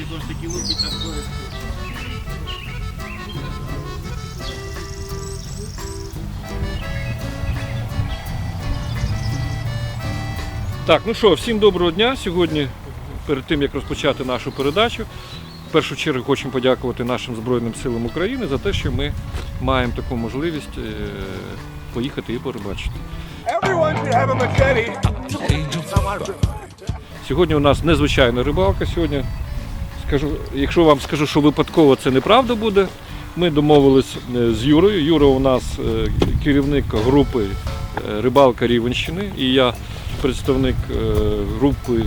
Приїжджають ось такі луки, там ходять. Так, ну що, всім доброго дня. Сьогодні, перед тим як розпочати нашу передачу, в першу чергу хочемо подякувати нашим Збройним силам України за те, що ми маємо таку можливість е, поїхати і перебачити. Сьогодні у нас незвичайна рибалка. Сьогодні скажу, якщо вам скажу, що випадково це неправда буде. Ми домовились е, з Юрою. Юра у нас е, керівник групи е, Рибалка Рівенщини, і я представник групи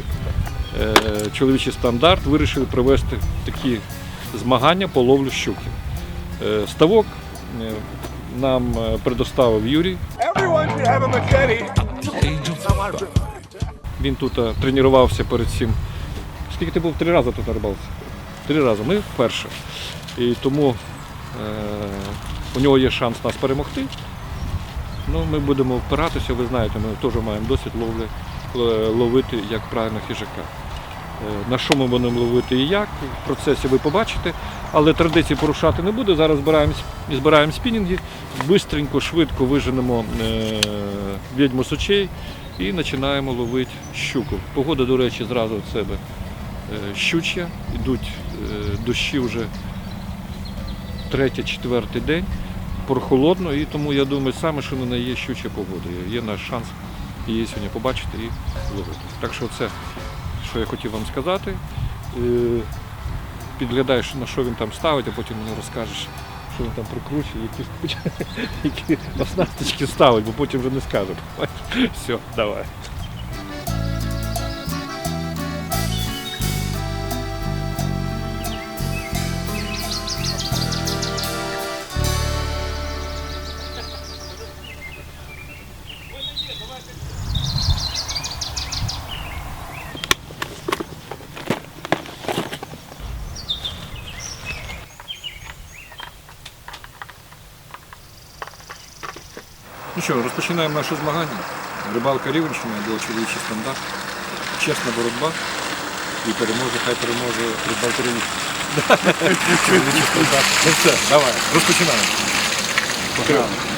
Чоловічий стандарт. Вирішили провести такі змагання по ловлю щуки. Ставок нам предоставив Юрій. Він тут тренувався перед цим. Скільки ти був три рази тут на рибалці? Три рази. Ми вперше. І тому е, у нього є шанс нас перемогти. Ну, ми будемо впиратися, ви знаєте, ми теж маємо досвід ловлі, е, ловити як правильно хижака. Е, На що ми будемо ловити і як, в процесі ви побачите, але традиції порушати не буде. Зараз збираємо, збираємо спінінги, бистренько, швидко виженемо е, відьму з і починаємо ловити щуку. Погода, до речі, зразу від себе щучя, йдуть е, дощі вже третій, четвертий день, прохолодно, і тому я думаю, саме що не є щуча погода. Є наш шанс її сьогодні побачити і ловити. Так що це, що я хотів вам сказати. Е, Підглядаєш, на що він там ставить, а потім мені розкажеш, що він там прикручує, які, які оснасточки ставить, бо потім вже не скаже. Все, давай. Ну що, розпочинаємо наше змагання. Рибалка Рівенщина, було чоловічий стандарт. Чесна боротьба. І переможе, хай переможе рибалка Рівенщина. Чоловічий стандарт. Ну все, давай, розпочинаємо. Погнали.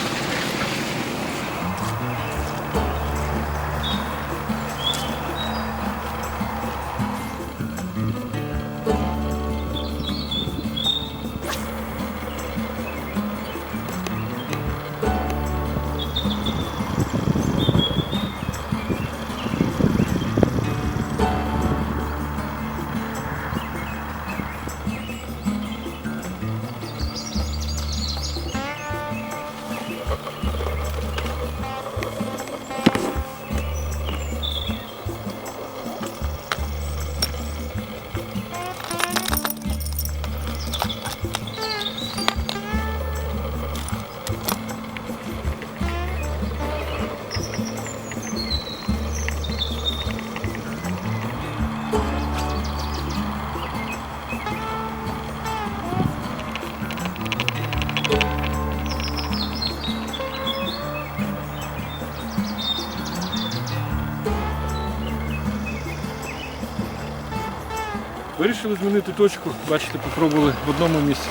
Вирішили змінити точку. Бачите, попробували в одному місці.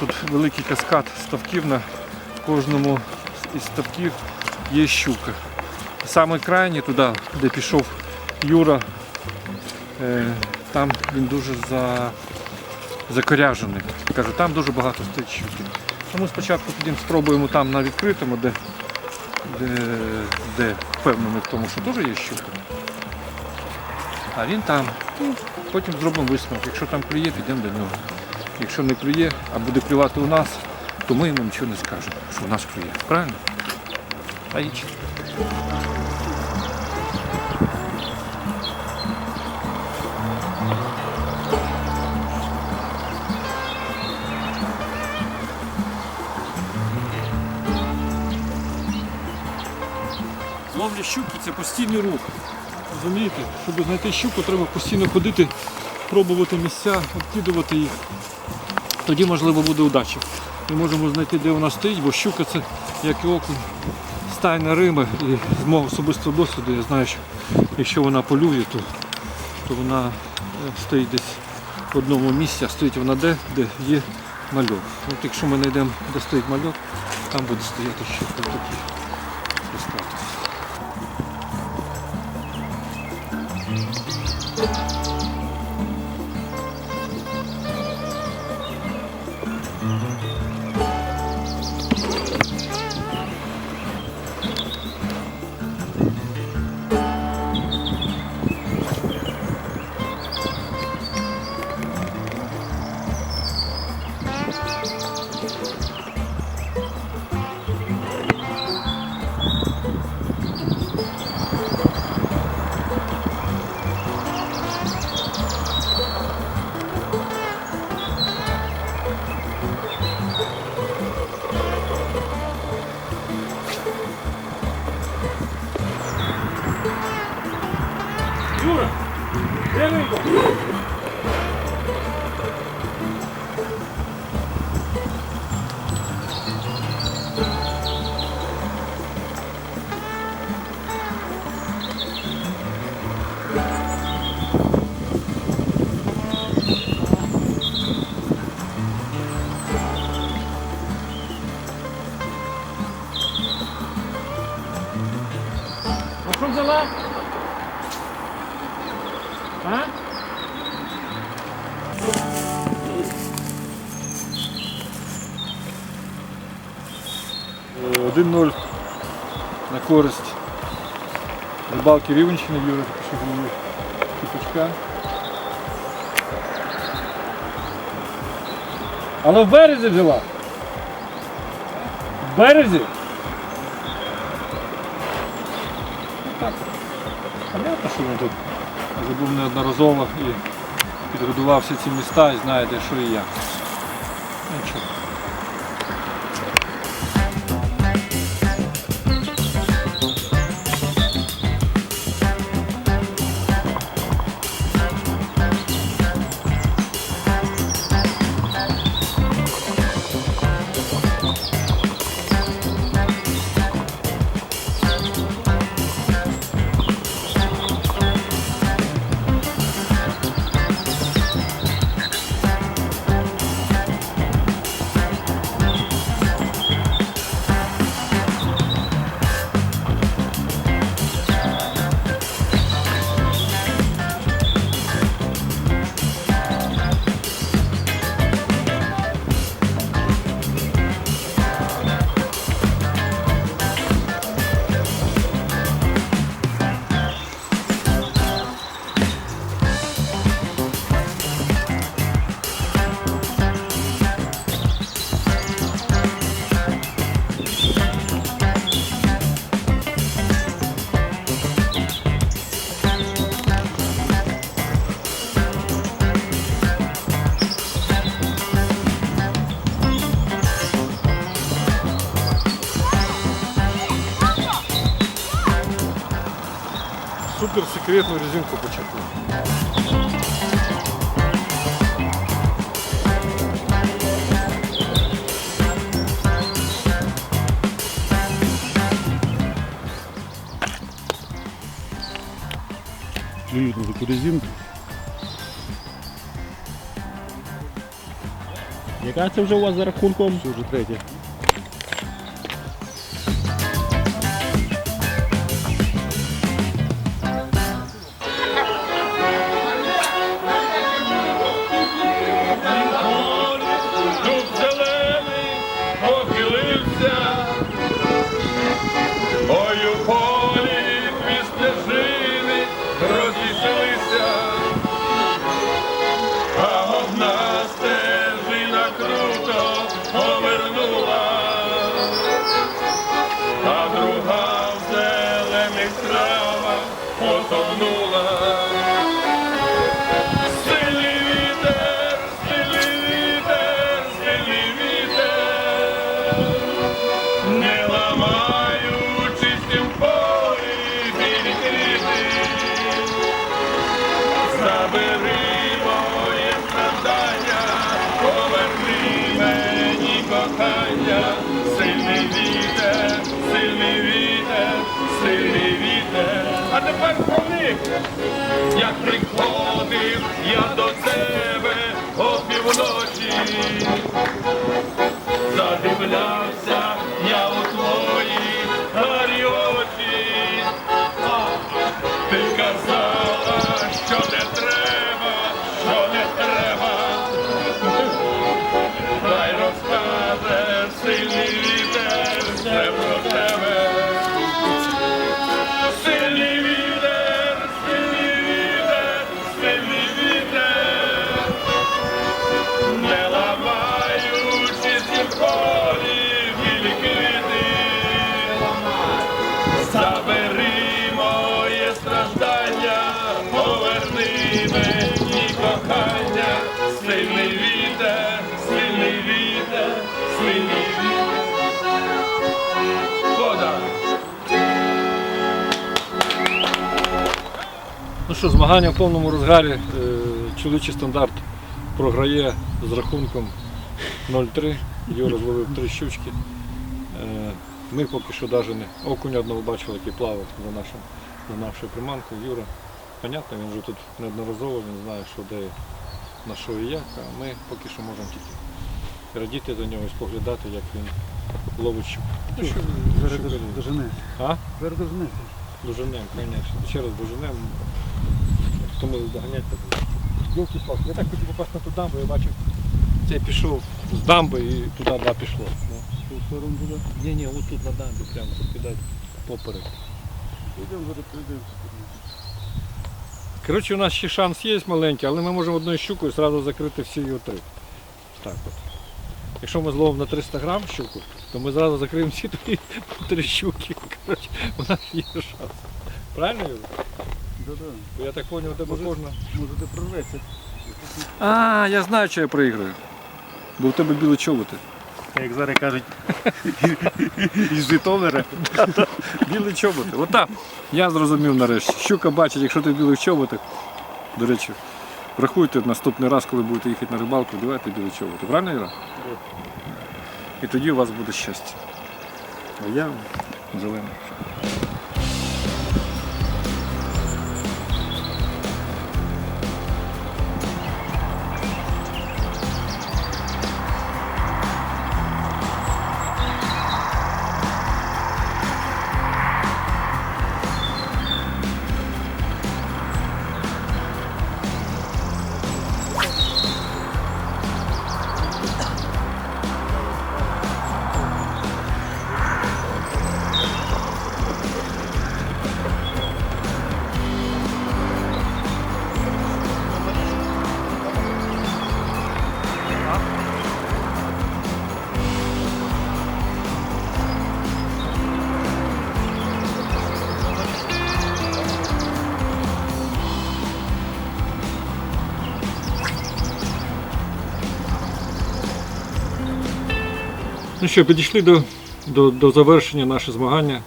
Тут великий каскад ставків на кожному із ставків є щука. Саме крайній туди, де пішов Юра, е, там він дуже за... закоряжений. Кажу, там дуже багато стоїть щуки. Тому спочатку тоді спробуємо там на відкритому, де, де, де впевнений в тому, що теж є щука. А він там. Ну, потім зробимо висновок. Якщо там клює, підемо до нього. Якщо не клює, а буде клювати у нас, то ми йому нічого не скажемо, що у нас клює. Правильно? Логічно. Ловля щуки це постійний рух. Розумієте? Щоб знайти щуку, треба постійно ходити, пробувати місця, обкидувати їх. Тоді, можливо, буде удача. Ми можемо знайти, де вона стоїть, бо щука це, як і окунь, стайна риба. І з мого особистого досвіду я знаю, що якщо вона полює, то, то вона е, стоїть десь в одному місці, а стоїть вона де, де є мальок. От якщо ми знайдемо, де стоїть мальок, там буде стояти щука. Юра, де риба? А що А? Е, 1-0 на користь рибалки Рівенщини що були кипячка. Але в березі взяла. В березі? Неодноразово і підготував всі ці міста і знаєте, що і як. Нічого. Супер резинку почепив. Клюють на таку резинку. Яка це вже у вас за рахунком? Це вже третє. Як приходив я до тебе опівночі, задивлявся я у твої гарі очі. Ти казала, що не треба, що, змагання в повному розгарі. Е, Чоловічий стандарт програє з рахунком 0-3. Юра зловив три щучки. Е, Ми поки що навіть не окуня одного бачили, який плавав за, нашим, за нашою приманкою. Юра, понятно, він вже тут неодноразово, він знає, що де, на що і як, а ми поки що можемо тільки радіти за нього і споглядати, як він ловить щуку. Ну, що, щука Дожене. А? Зараз дожене. Доженем, звісно. Ще раз доженем. Хто ми доганяти. Йолки палки Я так хотів попасти на ту дамбу, я бачив. Цей пішов з дамби і туди да, пішло. Ну. Ні, ні, от тут на дамбі, прямо тут кидати поперек. Йдемо зараз прийдемо. Коротше, у нас ще шанс є маленький, але ми можемо одною щукою одразу закрити всі його три. Так от. Якщо ми зловимо на 300 грам щуку, то ми зразу закриємо всі твої три щуки. Коротше, у нас є шанс. Правильно, Юра? Да-да. Бо Я так зрозумів, у тебе Може- кожна. Може прорветься. А, я знаю, що я проіграю. Бо в тебе білі чоботи. Як зараз кажуть, із Житомира. Білі чоботи. Отак. Я зрозумів нарешті. Щука бачить, якщо ти в білих чоботах. До речі, рахуйте наступний раз, коли будете їхати на рибалку, вдівайте білі чоботи. Правильно, Іра? І тоді у вас буде щастя. А я зелений. Ну що, підійшли до, до, до завершення наше змагання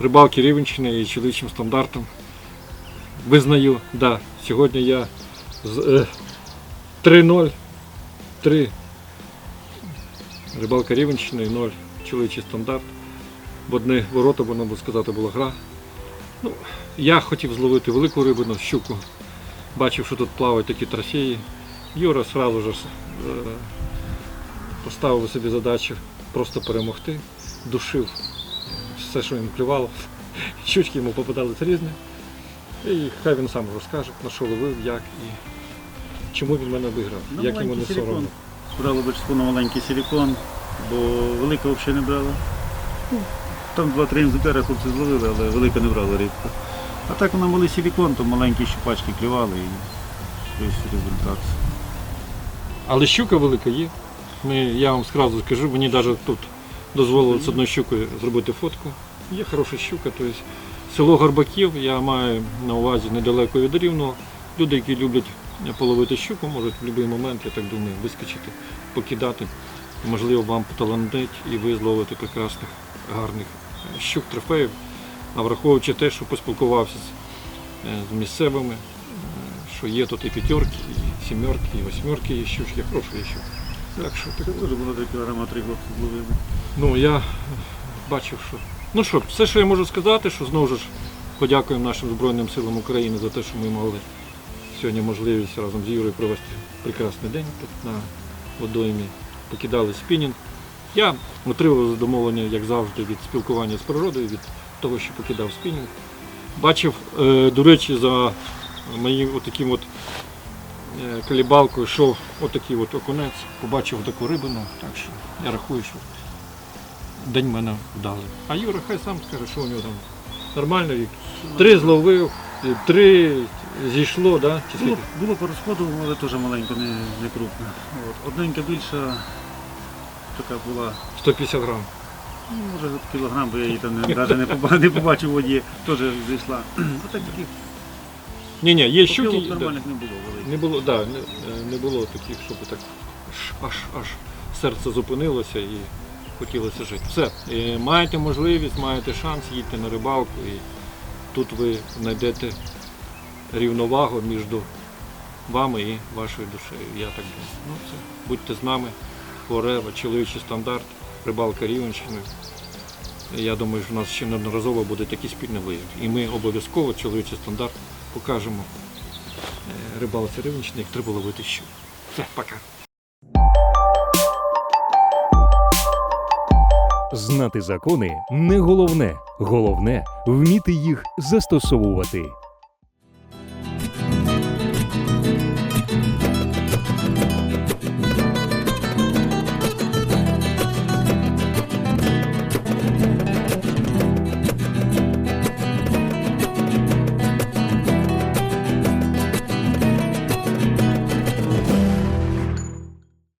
рибалки Рівенщини і чоловічим стандартом. Визнаю, да, сьогодні я з е, 3-0, 3 рибалка Рівенщини і 0 чоловічий стандарт. В одне ворота, можна би сказати, була гра. Ну, я хотів зловити велику рибину, щуку. Бачив, що тут плавають такі трофеї. Юра одразу ж е, поставив собі задачу просто перемогти, душив все, що йому клювало. Щучки йому попадались різні. І хай він сам розкаже, на що ловив, як і чому він мене виграв, Ну, як йому не соромно. Брали бочку на маленький силікон, бо велика взагалі не брала. Ну, Там два-три інзитера хлопці зловили, але велика не брала рибка. А так вона малий силікон, то маленькі щупачки клювали і весь результат. Але щука велика є. Ми, я вам одразу скажу, мені навіть тут дозволили з одною щукою зробити фотку. Є хороша щука, тобто село Горбаків, я маю на увазі недалеко від Рівного. Люди, які люблять половити щуку, можуть в будь-який момент, я так думаю, вискочити, покидати. Можливо, вам поталандить і ви зловите прекрасних, гарних щук, трофеїв. А враховуючи те, що поспілкувався з, е, місцевими, е, що є тут і п'ятерки, і сімерки, і восьмерки є щучки, хороші щуки. Так що Це теж було 3 кілограма три хлопці зловили. ну я бачив, що. Ну що, все, що я можу сказати, що знову ж подякуємо нашим Збройним силам України за те, що ми мали сьогодні можливість разом з Юрою провести прекрасний день тут на водоймі. Покидали спінінг. Я отримав задоволення, як завжди, від спілкування з природою, від того, що покидав спінінг. Бачив, е, до речі, за моїм отаким от колібалкою йшов отакий от окунець, побачив таку рибину, так що я рахую, що день мене вдалий. А Юра хай сам скаже, що у нього там нормально. і Три зловив, три зійшло, да? чи Було, скільки? було по розходу, але теж маленько, не, не крупно. От. Одненька більша така була, 150 грам. ну, може кілограм, бо я її там навіть не побачив, не побачив в воді, теж зійшла. Отак таких Ні, ні, є щуки. попілок да. нормальних не було великих. Не було, да, не, е, не було таких, щоб так аж, аж, аж серце зупинилося і хотілося жити. Все, е, маєте можливість, маєте шанс, їдьте на рибалку і тут ви знайдете рівновагу між вами і вашою душею. Я так думаю. Ну все, будьте з нами, Форева, чоловічий стандарт, рибалка Рівенщини. Я думаю, що у нас ще неодноразово буде такі спільні виїзди. І ми обов'язково чоловічий стандарт покажемо е, рибалці Рівненщини, як треба ловити щук. Все, пока. Знати закони не головне. Головне вміти їх застосовувати.